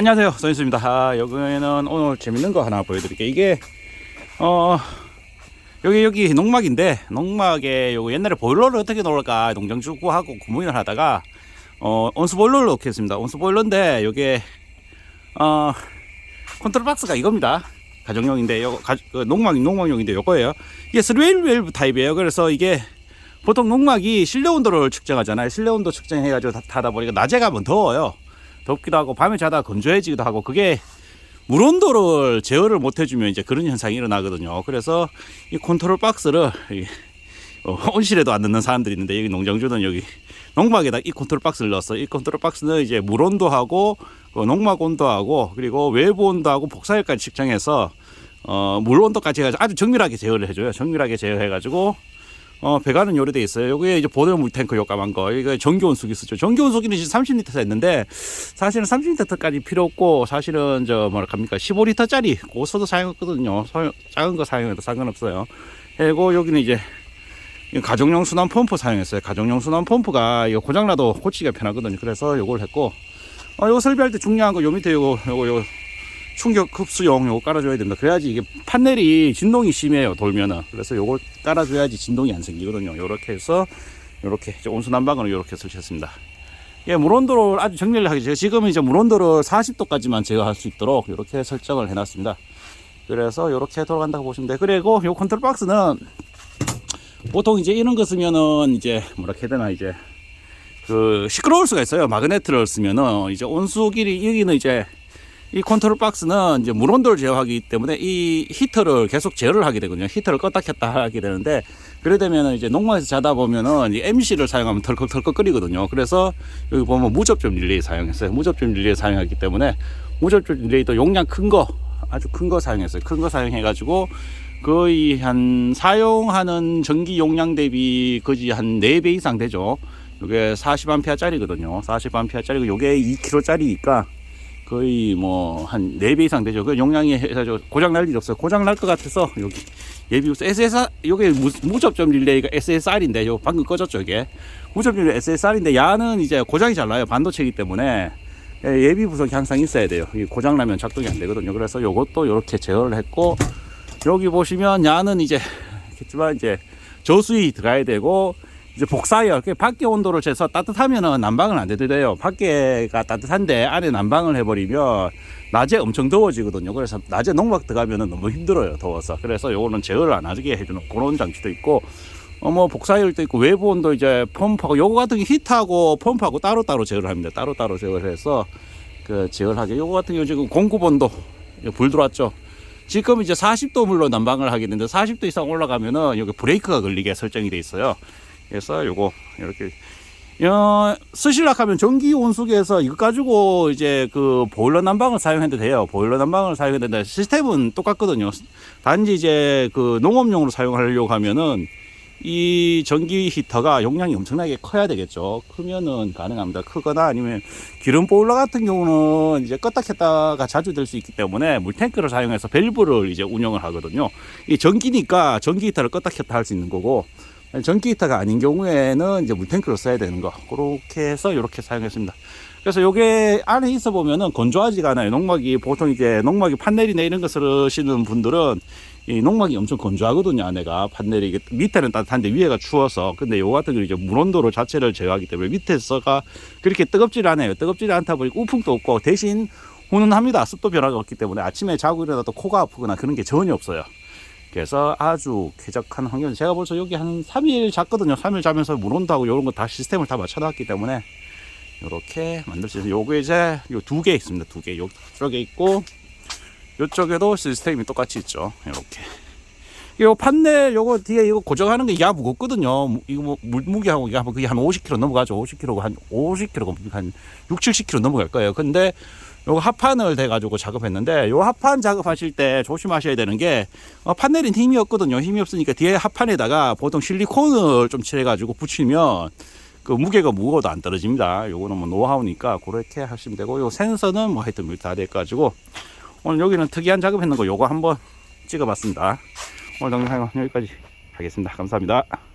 안녕하세요. 선인수입니다. 아, 여기는 오늘 재밌는 거 하나 보여드릴게요. 이게 어 여기 여기 농막인데 농막에 요거 옛날에 보일러를 어떻게 넣을까 농장주구하고 고민을 하다가 어 온수 보일러를 넣겠습니다. 온수 보일러인데 요게 어 컨트롤 박스가 이겁니다. 가정용인데 요거 가, 그 농막 농막용인데 요거예요. 이게 3웨일 웰브 타입이에요. 그래서 이게 보통 농막이 실내 온도를 측정하잖아요. 실내 온도 측정해 가지고 다- 타다 보니까 낮에 가면 더워요 덥기도 하고 밤에 자다 건조해지기도 하고 그게 물 온도를 제어를 못 해주면 이제 그런 현상이 일어나거든요. 그래서 이 컨트롤 박스를 이, 어, 온실에도 안 넣는 사람들이 있는데 여기 농장주는 여기 농막에다 이 컨트롤 박스를 넣었어. 이 컨트롤 박스는 이제 물 온도하고 그 농막 온도하고 그리고 외부 온도하고 복사열까지 측정해서 어, 물 온도까지 해가지고 아주 정밀하게 제어를 해줘요. 정밀하게 제어해가지고 어, 배관은 요래돼 있어요. 여기에 이제 보조 물탱크 요까만 거. 이거 전기 온수기 쓰죠. 전기 온수기는 이제 30리터 했는데 사실은 30리터까지 필요 없고 사실은 저 뭐랄까 합니까 15리터짜리 고서도 사용했거든요. 소- 작은 거 사용해도 상관없어요. 그리고 여기는 이제 이 가정용 순환 펌프 사용했어요. 가정용 순환 펌프가 이거 고장나도 고치기가 편하거든요. 그래서 요걸 했고 어, 요거 설비할 때 중요한 거 요 밑에 요거 요거 요거 충격 흡수용 요거 깔아줘야 됩니다. 그래야지 이게 판넬이 진동이 심해요 돌면은. 그래서 요걸 깔아줘야지 진동이 안 생기거든요. 요렇게 해서 요렇게 이제 온수 난방으로 요렇게 설치했습니다. 예, 물 온도를 아주 정밀하게 제가 지금은 이제 물 온도를 40도까지만 제어할 수 있도록 이렇게 설정을 해놨습니다. 그래서 이렇게 돌아간다고 보시면 돼요. 그리고 요 컨트롤 박스는 보통 이제 이런 거 쓰면은 이제 뭐라 해야 되나 이제 그 시끄러울 수가 있어요. 마그네트를 쓰면은 이제 온수기리 여기는 이제 이 컨트롤 박스는 이제 물 온도를 제어하기 때문에 이 히터를 계속 제어를 하게 되거든요. 히터를 껐다 켰다 하게 되는데 그래 되면은 이제 농막에서 자다 보면은 이 MC를 사용하면 덜컥덜컥 끓이거든요. 그래서 여기 보면 무접점 릴레이 사용했어요. 무접점 릴레이 사용하기 때문에 무접점 릴레이도 용량 큰 거 아주 큰 거 사용했어요. 큰 거 사용해가지고 거의 한 사용하는 전기 용량 대비 거의 한 4배 이상 되죠. 이게 40A짜리거든요. 40A짜리고 요게 2kg짜리니까 거의 뭐한 4배 이상 되죠. 그 용량이 해가지고 고장 날 일 없어요. 고장 날 것 같아서 여기 예비우스 SSR 요게 무, 무접점 릴레이가 SSR인데 요 방금 꺼졌죠 이게 무접점 릴레이 SSR인데 야는 이제 고장이 잘 나요 반도체이기 때문에 예, 예비 부속이 항상 있어야 돼요. 이 고장 나면 작동이 안 되거든요. 그래서 요것도 이렇게 제어를 했고 여기 보시면 야는 이제 겠지만 이제 저수위 들어가야 되고 이제 복사열 그 밖에 온도를 재서 따뜻하면은 난방은 안 되더래요. 밖에가 따뜻한데 안에 난방을 해버리면 낮에 엄청 더워지거든요. 그래서 낮에 농막 들어가면은 너무 힘들어요. 더워서. 그래서 요거는 제어를 안 하게 해주는 그런 장치도 있고 어 뭐 복사열도 있고 외부 온도 이제 펌프하고 요거 같은 게 히트하고 펌프하고 따로따로 제어를 합니다. 따로따로 제어를 해서 그 제어를 하게. 요거 같은 경우 지금 공급 온도 불 들어왔죠. 지금 이제 40도 물로 난방을 하게 되는데 40도 이상 올라가면은 여기 브레이크가 걸리게 설정이 돼 있어요. 그래서 요거 이렇게 어, 쓰실락 하면 전기 온수기에서 이거 가지고 이제 그 보일러 난방을 사용해도 돼요. 보일러 난방을 사용해도 되는데 시스템은 똑같거든요. 단지 이제 그 농업용으로 사용하려고 하면은 이 전기 히터가 용량이 엄청나게 커야 되겠죠. 크면은 가능합니다. 크거나 아니면 기름 보일러 같은 경우는 이제 껐다 켰다가 자주 될 수 있기 때문에 물탱크를 사용해서 밸브를 이제 운영을 하거든요. 이 전기니까 전기 히터를 껐다 켰다 할 수 있는 거고 전기 히터가 아닌 경우에는 이제 물탱크를 써야 되는 거. 그렇게 해서 이렇게 사용했습니다. 그래서 요게 안에 있어 보면은 건조하지가 않아요. 농막이 보통 이제 농막이 판넬이나 이런 거 쓰시는 분들은 이 농막이 엄청 건조하거든요. 안에가 판넬이 밑에는 따뜻한데 위에가 추워서 근데 요 같은 경우 이제 물 온도로 자체를 제어하기 때문에 밑에서가 그렇게 뜨겁질 않아요. 뜨겁질 않다 보니까 우풍도 없고 대신 훈훈합니다. 습도 변화가 없기 때문에 아침에 자고 일어나도 코가 아프거나 그런 게 전혀 없어요. 그래서 아주 쾌적한 환경. 제가 벌써 여기 한 3일 잤거든요. 3일 자면서 물 온도하고 이런 거 다 시스템을 다 맞춰놨기 때문에 이렇게 만들 수 있어요. 요거 이제 요 두 개 있습니다. 두 개. 요쪽에 있고 요쪽에도 시스템이 똑같이 있죠. 이렇게. 요 판넬 요거 뒤에 이거 고정하는 게야 무겁거든요. 무- 이거 뭐 물무게하고 한 그게 한 50kg 넘어가죠. 50kg 한 50kg 한 6, 70kg 넘어갈 거예요. 근데 요거 합판을 대 가지고 작업했는데 요 합판 작업하실 때 조심하셔야 되는 게 어, 판넬은 힘이 없거든요. 힘이 없으니까 뒤에 합판에다가 보통 실리콘을 좀 칠해 가지고 붙이면 그 무게가 무거워도 안 떨어집니다. 요거는 뭐 노하우니까 그렇게 하시면 되고 요 센서는 뭐 하여튼 다 돼 가지고 오늘 여기는 특이한 작업했는 거 요거 한번 찍어봤습니다. 오늘 동영상은 여기까지 하겠습니다. 감사합니다.